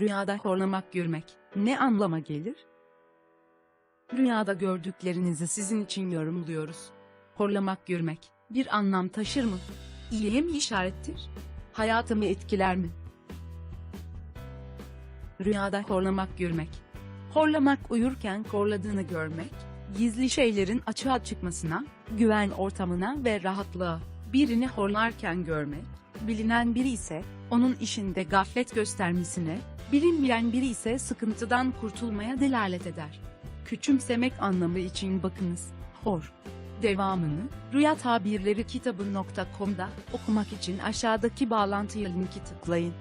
Rüyada horlamak görmek ne anlama gelir? Rüyada gördüklerinizi sizin için yorumluyoruz. Horlamak görmek bir anlam taşır mı? İyiye mi işarettir? Hayatımı etkiler mi? Rüyada horlamak görmek. Horlamak uyurken horladığını görmek, gizli şeylerin açığa çıkmasına, güven ortamına ve rahatlığa, birini horlarken görmek, bilinen biri ise onun işinde gaflet göstermesine, bilinmeyen biri ise sıkıntıdan kurtulmaya delalet eder. Küçümsemek anlamı için bakınız. Hor. Devamını Rüya Tabirleri kitabı.com'da okumak için aşağıdaki bağlantıya linki tıklayın.